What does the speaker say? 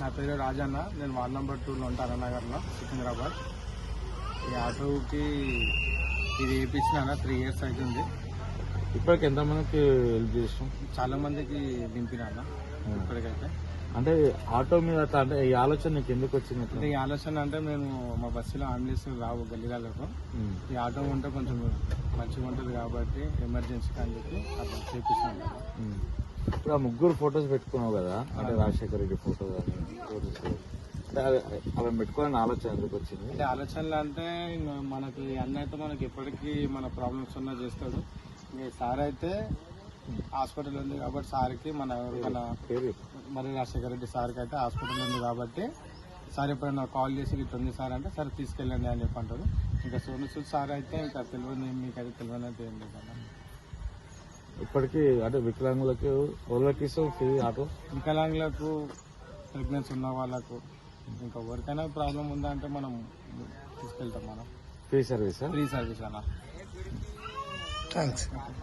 నా పేరు రాజన్న. నేను వార్డ్ నెంబర్ టూలో ఉంటాను నగర్లో సికింద్రాబాద్. ఈ ఆటోకి ఇది వేయించిన త్రీ ఇయర్స్ అవుతుంది. ఇప్పటికి ఎంతమందికి హెల్ప్ చేసాం చాలా మందికి దింపిన ఇప్పటికైతే. అంటే ఆటో మీద అట్లా అంటే ఈ ఆలోచన నీకు ఎందుకు వచ్చింది ఈ ఆలోచన అంటే మేము మా బస్సులో అంబులెన్స్ రావు గల్లీలకు. ఈ ఆటో ఉంటే కొంచెం మంచిగా ఉంటుంది కాబట్టి ఎమర్జెన్సీకి అని చెప్పి అట్లా ఉమ్. ఇప్పుడు ఆ ముగ్గురు ఫొటోస్ పెట్టుకున్నావు కదా? అంటే రాజశేఖర రెడ్డి ఫోటో కానీ అవి- పెట్టుకోవాలని ఆలోచన ఎందుకు వచ్చింది? అంటే ఆలోచనలు అంటే మనకి అన్న అయితే మనకి ఎప్పటికీ మన ప్రాబ్లమ్స్ ఉన్నా చేస్తాడు. ఈ సార్ అయితే హాస్పిటల్ ఉంది కాబట్టి సార్కి మన మన మరి రాజశేఖర రెడ్డి సార్కి అయితే హాస్పిటల్ ఉంది కాబట్టి సార్ ఎప్పుడైనా కాల్ చేసి ఇట్లా ఉంది సార్ అంటే సరే తీసుకెళ్ళండి అని చెప్పి అంటారు. ఇంకా సోను సార్ అయితే ఇంకా తెలియదు మీకైతే తెలియదు అయితే ఏం లేదు అన్న. ఇప్పటికి అంటే వికలాంగులకి వాళ్ళకి ఇస్తాం ఫ్రీ ఆటో. వికలాంగులకు ప్రెగ్నెన్సీ ఉన్న వాళ్ళకు ఇంకా ఎవరికైనా ప్రాబ్లం ఉందా అంటే మనం తీసుకెళ్తాం మనం. ఫ్రీ సర్వీసా? ఫ్రీ సర్వీస్ అన్న థ్యాంక్స్